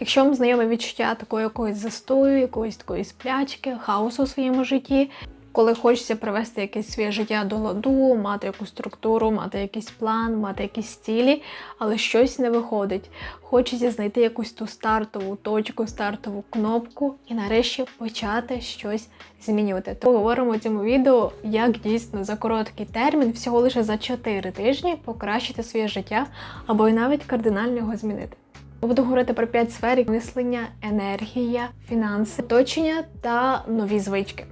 Якщо вам знайоме відчуття такого якогось застою, якоїсь такої сплячки, хаосу у своєму житті, коли хочеться привести якесь своє життя до ладу, мати якусь структуру, мати якийсь план, мати якісь цілі, але щось не виходить. Хочеться знайти якусь ту стартову точку, стартову кнопку і нарешті почати щось змінювати. Тому говоримо в цьому відео, як дійсно за короткий термін, всього лише за 4 тижні, покращити своє життя або й навіть кардинально його змінити. Буду говорити про 5 сфер мислення, енергія, фінанси, оточення та нові звички.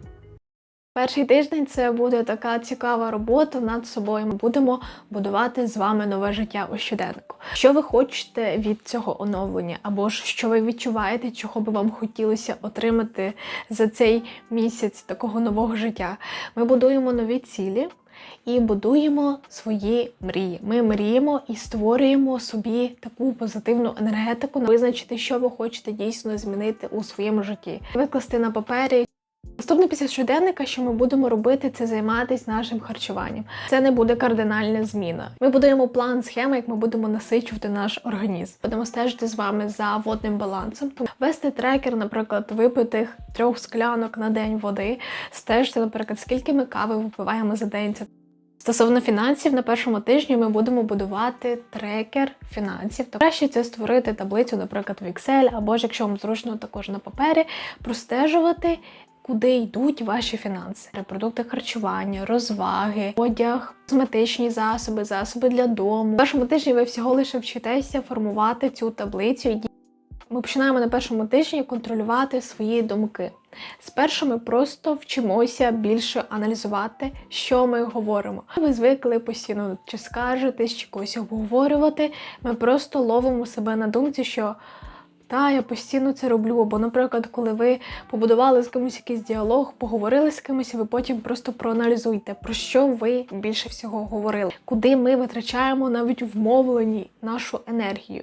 Перший тиждень це буде така цікава робота над собою. Ми будемо будувати з вами нове життя у щоденнику. Що ви хочете від цього оновлення, або ж що ви відчуваєте, чого би вам хотілося отримати за цей місяць такого нового життя? Ми будуємо нові цілі. І будуємо свої мрії. Ми мріємо і створюємо собі таку позитивну енергетику, визначити, що ви хочете дійсно змінити у своєму житті, викласти на папері. Наступне після щоденника, що ми будемо робити, це займатися нашим харчуванням. Це не буде кардинальна зміна. Ми будуємо план схеми, як ми будемо насичувати наш організм. Будемо стежити з вами за водним балансом. Тому вести трекер, наприклад, випитих трьох склянок на день води, стежити, наприклад, скільки ми кави випиваємо за день. Це Стосовно фінансів, на першому тижні ми будемо будувати трекер фінансів. То краще це створити таблицю, наприклад, в Excel, або ж якщо вам зручно також на папері, простежувати, куди йдуть ваші фінанси. Продукти харчування, розваги, одяг, косметичні засоби, засоби для дому. На першому тижні ви всього лише вчитеся формувати цю таблицю. Ми починаємо на першому тижні контролювати свої думки. Спершу ми просто вчимося більше аналізувати, що ми говоримо. Ви звикли постійно чи скаржитись, чи когось обговорювати. Ми просто ловимо себе на думці, що та я постійно це роблю. Або, наприклад, коли ви побудували з кимось якийсь діалог, поговорили з кимось, і ви потім просто проаналізуйте, про що ви більше всього говорили, куди ми витрачаємо навіть в мовленні нашу енергію.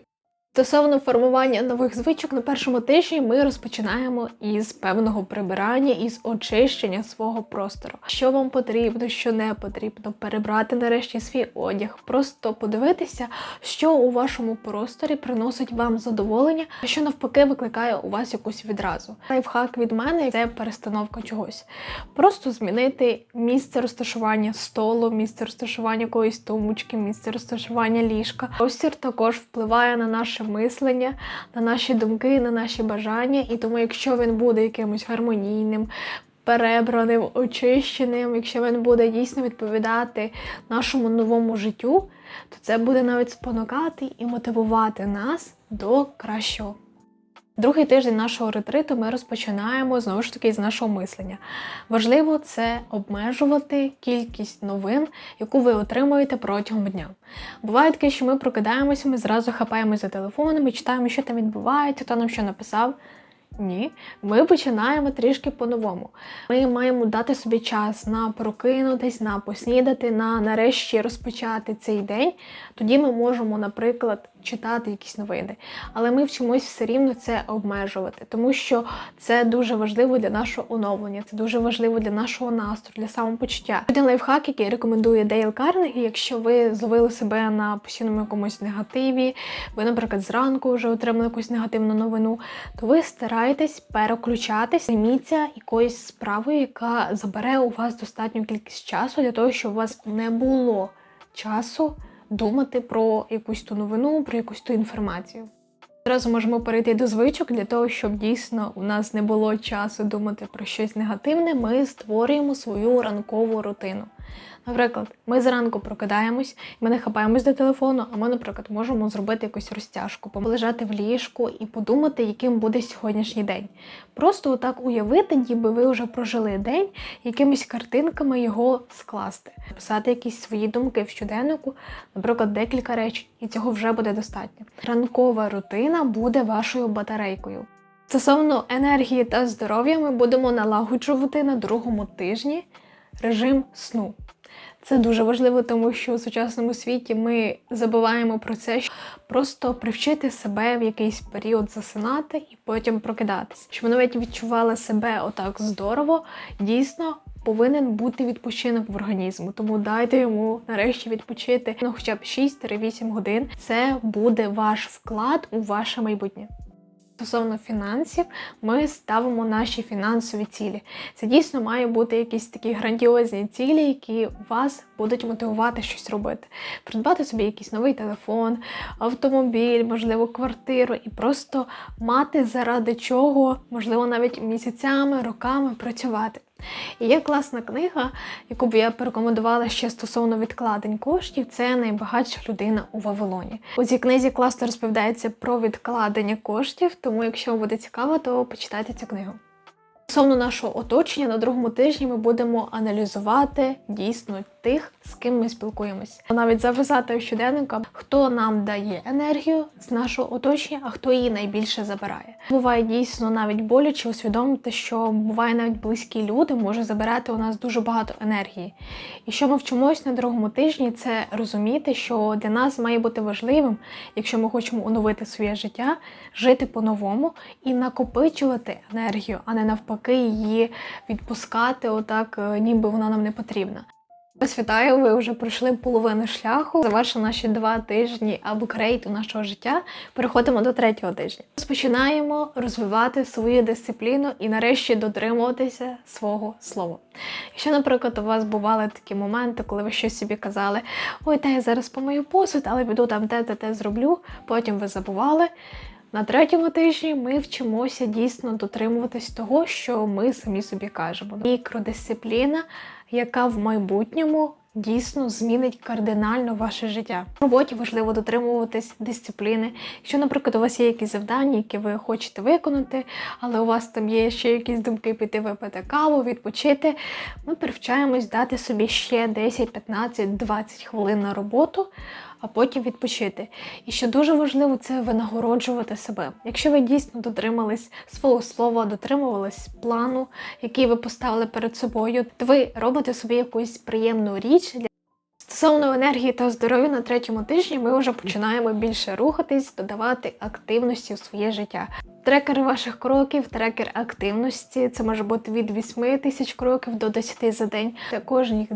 Стосовно формування нових звичок на першому тижні ми розпочинаємо із певного прибирання, із очищення свого простору. Що вам потрібно, що не потрібно, перебрати нарешті свій одяг, просто подивитися, що у вашому просторі приносить вам задоволення, а що навпаки викликає у вас якусь відразу. Лайфхак від мене це перестановка чогось. Просто змінити місце розташування столу, місце розташування якоїсь тумочки, місце розташування ліжка. Простір також впливає на наше мислення, на наші думки, на наші бажання. І тому, якщо він буде якимось гармонійним, перебраним, очищеним, якщо він буде дійсно відповідати нашому новому життю, то це буде навіть спонукати і мотивувати нас до кращого. Другий тиждень нашого ретриту ми розпочинаємо знову ж таки з нашого мислення. Важливо це обмежувати кількість новин, яку ви отримуєте протягом дня. Буває таке, що ми прокидаємося, ми зразу хапаємося за телефоном і читаємо, що там відбувається, хто нам що написав. Ні, ми починаємо трішки по-новому. Ми маємо дати собі час на прокинутись, на поснідати, на нарешті розпочати цей день. Тоді ми можемо, наприклад, читати якісь новини. Але ми вчимось все рівно це обмежувати, тому що це дуже важливо для нашого оновлення, це дуже важливо для нашого настрою, для самопочуття. Один лайфхак, який рекомендує Дейл Карнегі, якщо ви зловили себе на постійному якомусь негативі, ви, наприклад, зранку вже отримали якусь негативну новину, то ви стараєтесь переключатись, займіться якоюсь справою, яка забере у вас достатню кількість часу для того, щоб у вас не було часу думати про якусь ту новину, про якусь ту інформацію. Одразу можемо перейти до звичок для того, щоб дійсно у нас не було часу думати про щось негативне. Ми створюємо свою ранкову рутину. Наприклад, ми зранку прокидаємось, ми не хапаємось до телефону, а ми, наприклад, можемо зробити якусь розтяжку, полежати в ліжку і подумати, яким буде сьогоднішній день. Просто отак уявити, ніби ви вже прожили день, якимись картинками його скласти, писати якісь свої думки в щоденнику, наприклад, декілька речень, і цього вже буде достатньо. Ранкова рутина буде вашою батарейкою. Стосовно енергії та здоров'я, ми будемо налагоджувати на другому тижні режим сну. Це дуже важливо, тому що у сучасному світі ми забуваємо про це, щоб просто привчити себе в якийсь період засинати і потім прокидатися. Щоб ви навіть відчували себе отак здорово, дійсно повинен бути відпочинок в організму. Тому дайте йому нарешті відпочити ну, хоча б 6-8 годин. Це буде ваш вклад у ваше майбутнє. Стосовно фінансів, ми ставимо наші фінансові цілі. Це дійсно має бути якісь такі грандіозні цілі, які вас будуть мотивувати щось робити. Придбати собі якийсь новий телефон, автомобіль, можливо, квартиру, і просто мати заради чого, можливо, навіть місяцями, роками працювати. І є класна книга, яку б я порекомендувала ще стосовно відкладень коштів. Це найбагатша людина у Вавилоні. У цій книзі класно розповідається про відкладення коштів, тому якщо вам буде цікаво, то почитайте цю книгу. Стосовно нашого оточення, на другому тижні ми будемо аналізувати дійсно тих, з ким ми спілкуємось. Навіть записати щоденника, хто нам дає енергію з нашого оточення, а хто її найбільше забирає. Буває дійсно навіть боляче усвідомити, що буває навіть близькі люди може забирати у нас дуже багато енергії. І що ми вчимось на другому тижні, це розуміти, що для нас має бути важливим, якщо ми хочемо оновити своє життя, жити по-новому і накопичувати енергію, а не навпаки її відпускати, отак, е, ніби вона нам не потрібна. Вас вітаю, ви вже пройшли половину шляху. Завершили наші два тижні апгрейду нашого життя. Переходимо до третього тижня. Розпочинаємо розвивати свою дисципліну і нарешті дотримуватися свого слова. Якщо, наприклад, у вас бували такі моменти, коли ви щось собі казали, ой, та я зараз помию посуд, але піду там те, те, те зроблю, потім ви забували. На третьому тижні ми вчимося дійсно дотримуватись того, що ми самі собі кажемо. Мікродисципліна, яка в майбутньому дійсно змінить кардинально ваше життя. В роботі важливо дотримуватись дисципліни. Якщо, наприклад, у вас є якісь завдання, які ви хочете виконати, але у вас там є ще якісь думки піти випити каву, відпочити, ми привчаємось дати собі ще 10, 15, 20 хвилин на роботу а потім відпочити. І що дуже важливо, це винагороджувати себе. Якщо ви дійсно дотримались свого слова, дотримувались плану, який ви поставили перед собою, то ви робите собі якусь приємну річ для. Стосовно енергії та здоров'я на третьому тижні ми вже починаємо більше рухатись, додавати активності в своє життя. Трекер ваших кроків, трекер активності. Це може бути від 8 тисяч кроків до 10 за день. Та кожні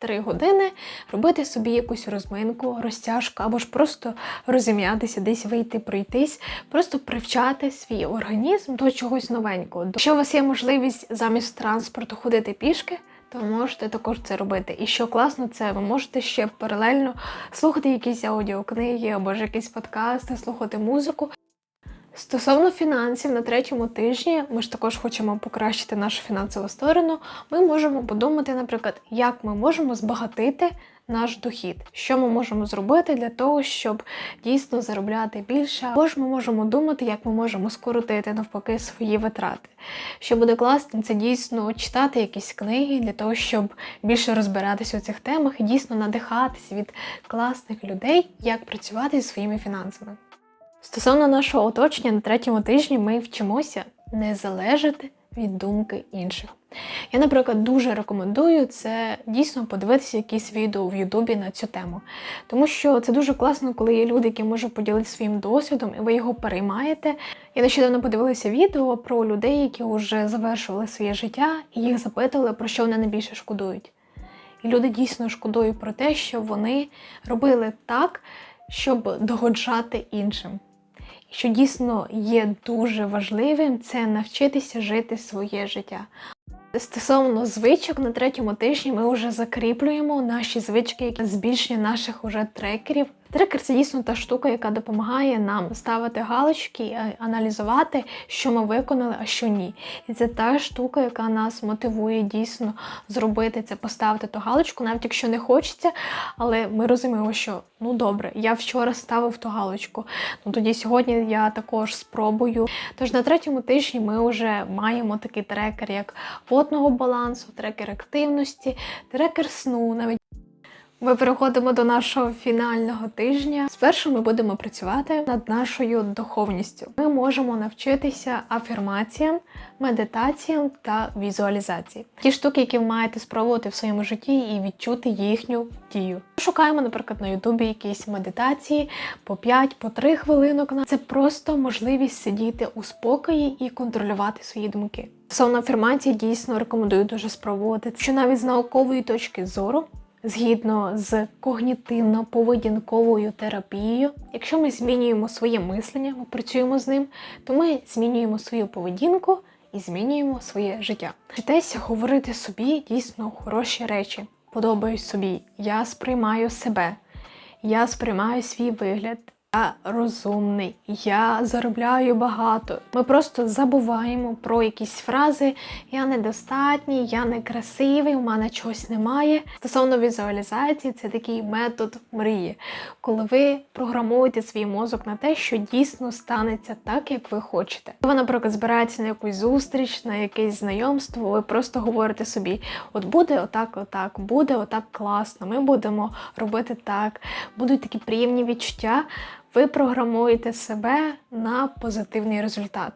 2-3 години робити собі якусь розминку, розтяжку або ж просто розім'ятися, десь вийти, пройтись, просто привчати свій організм до чогось новенького. Якщо у вас є можливість замість транспорту ходити пішки. То можете також це робити. І що класно, це ви можете ще паралельно слухати якісь аудіокниги або ж якісь подкасти, слухати музику. Стосовно фінансів на третьому тижні, ми ж також хочемо покращити нашу фінансову сторону. Ми можемо подумати, наприклад, як ми можемо збагатити наш дохід, що ми можемо зробити для того, щоб дійсно заробляти більше. Або ж ми можемо думати, як ми можемо скоротити навпаки свої витрати. Що буде класно, це дійсно читати якісь книги для того, щоб більше розбиратися у цих темах і дійсно надихатися від класних людей, як працювати зі своїми фінансами. Стосовно нашого оточення на третьому тижні ми вчимося не залежати від думки інших. Я, наприклад, дуже рекомендую це дійсно подивитися якісь відео в Ютубі на цю тему. Тому що це дуже класно, коли є люди, які можуть поділитися своїм досвідом, і ви його переймаєте. Я нещодавно подивилася відео про людей, які вже завершували своє життя, і їх запитували, про що вони найбільше шкодують. І люди дійсно шкодують про те, що вони робили так, щоб догоджати іншим. Що дійсно є дуже важливим, це навчитися жити своє життя. Стосовно звичок на третьому тижні ми вже закріплюємо наші звички, збільшення наших уже трекерів. Трекер це дійсно та штука, яка допомагає нам ставити галочки, аналізувати, що ми виконали, а що ні. І це та штука, яка нас мотивує дійсно зробити це, поставити ту галочку, навіть якщо не хочеться. Але ми розуміємо, що ну добре, я вчора ставив ту галочку. Ну тоді сьогодні я також спробую. Тож на третьому тижні ми вже маємо такий трекер, як водного балансу, трекер активності, трекер сну. навіть ми переходимо до нашого фінального тижня. Спершу ми будемо працювати над нашою духовністю. Ми можемо навчитися афірмаціям, медитаціям та візуалізації. Ті штуки, які ви маєте спробувати в своєму житті і відчути їхню дію. Шукаємо, наприклад, на Ютубі якісь медитації по 5 по 3 хвилинок. Це просто можливість сидіти у спокої і контролювати свої думки. Стосовно афірмації дійсно рекомендую дуже спробувати, що навіть з наукової точки зору згідно з когнітивно-поведінковою терапією, якщо ми змінюємо своє мислення, ми працюємо з ним, то ми змінюємо свою поведінку і змінюємо своє життя. Вчитися говорити собі дійсно хороші речі. Подобаюсь собі, я сприймаю себе, я сприймаю свій вигляд. Я розумний, я заробляю багато. Ми просто забуваємо про якісь фрази Я недостатній, я некрасивий, у мене чогось немає. Стосовно візуалізації, це такий метод мрії, коли ви програмуєте свій мозок на те, що дійсно станеться так, як ви хочете. Ви, наприклад, збираєтесь на якусь зустріч, на якесь знайомство, ви просто говорите собі: от буде отак, отак, буде отак класно, ми будемо робити так, будуть такі приємні відчуття ви програмуєте себе на позитивний результат.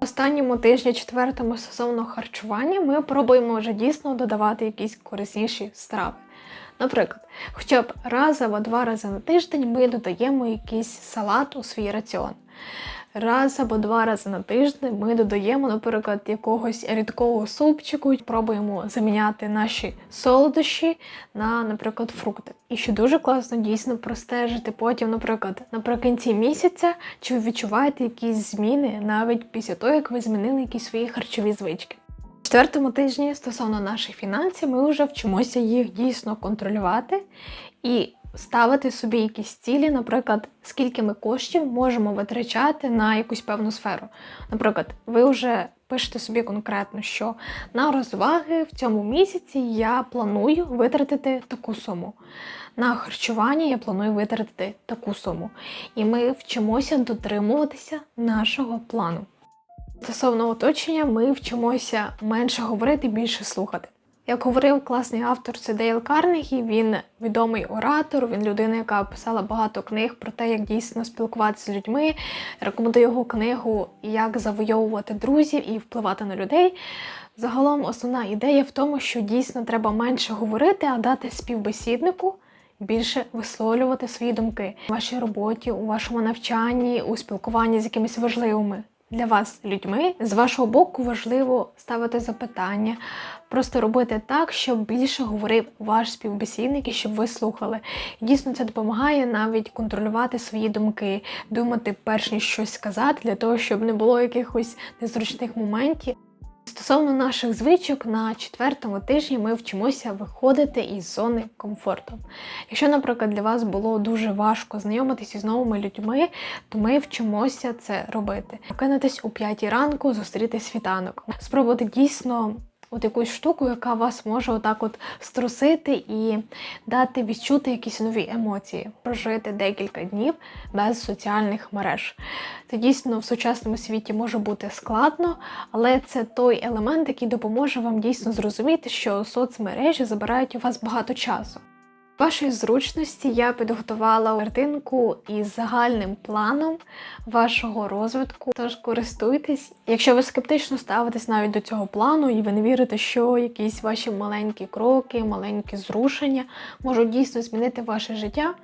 Останньому тижні, четвертому стосовно харчування, ми пробуємо вже дійсно додавати якісь корисніші страви. Наприклад, хоча б раз або два рази на тиждень ми додаємо якийсь салат у свій раціон. Раз або два рази на тиждень ми додаємо, наприклад, якогось рідкого супчику, пробуємо заміняти наші солодощі на, наприклад, фрукти. І що дуже класно дійсно простежити потім, наприклад, наприкінці місяця, чи ви відчуваєте якісь зміни навіть після того, як ви змінили якісь свої харчові звички. В четвертому тижні стосовно наших фінансів, ми вже вчимося їх дійсно контролювати і ставити собі якісь цілі, наприклад, скільки ми коштів можемо витрачати на якусь певну сферу. Наприклад, ви вже пишете собі конкретно, що на розваги в цьому місяці я планую витратити таку суму. На харчування я планую витратити таку суму. І ми вчимося дотримуватися нашого плану. Стосовно оточення, ми вчимося менше говорити, більше слухати. Як говорив класний автор це Дейл Карнегі, він відомий оратор, він людина, яка писала багато книг про те, як дійсно спілкуватися з людьми. Рекомендую його книгу Як завойовувати друзів і впливати на людей. Загалом основна ідея в тому, що дійсно треба менше говорити, а дати співбесіднику. Більше висловлювати свої думки у вашій роботі, у вашому навчанні, у спілкуванні з якимись важливими для вас людьми. З вашого боку важливо ставити запитання, просто робити так, щоб більше говорив ваш співбесідник і щоб ви слухали. І дійсно це допомагає навіть контролювати свої думки, думати перш ніж щось сказати, для того, щоб не було якихось незручних моментів. Стосовно наших звичок, на четвертому тижні ми вчимося виходити із зони комфорту. Якщо, наприклад, для вас було дуже важко знайомитися з новими людьми, то ми вчимося це робити. Прокинутись у п'ятій ранку, зустріти світанок, спробувати дійсно от якусь штуку, яка вас може отак от струсити і дати відчути якісь нові емоції, прожити декілька днів без соціальних мереж. Це дійсно в сучасному світі може бути складно, але це той елемент, який допоможе вам дійсно зрозуміти, що соцмережі забирають у вас багато часу вашої зручності я підготувала картинку із загальним планом вашого розвитку. Тож користуйтесь. Якщо ви скептично ставитесь навіть до цього плану, і ви не вірите, що якісь ваші маленькі кроки, маленькі зрушення можуть дійсно змінити ваше життя,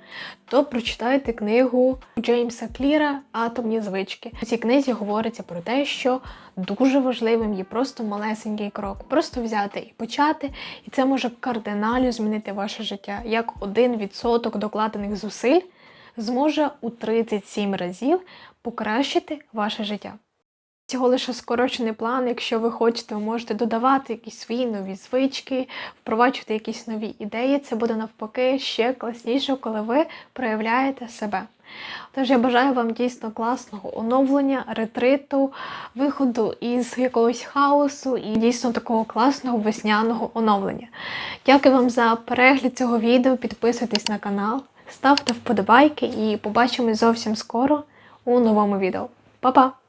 то прочитайте книгу Джеймса Кліра Атомні звички. У цій книзі говориться про те, що дуже важливим є просто малесенький крок, просто взяти і почати, і це може кардинально змінити ваше життя. Як один відсоток докладених зусиль зможе у 37 разів покращити ваше життя. Цього лише скорочений план. Якщо ви хочете, ви можете додавати якісь свої нові звички, впроваджувати якісь нові ідеї. Це буде навпаки ще класніше, коли ви проявляєте себе. Тож я бажаю вам дійсно класного оновлення, ретриту, виходу із якогось хаосу і дійсно такого класного весняного оновлення. Дякую вам за перегляд цього відео. Підписуйтесь на канал, ставте вподобайки і побачимось зовсім скоро у новому відео. Па-па!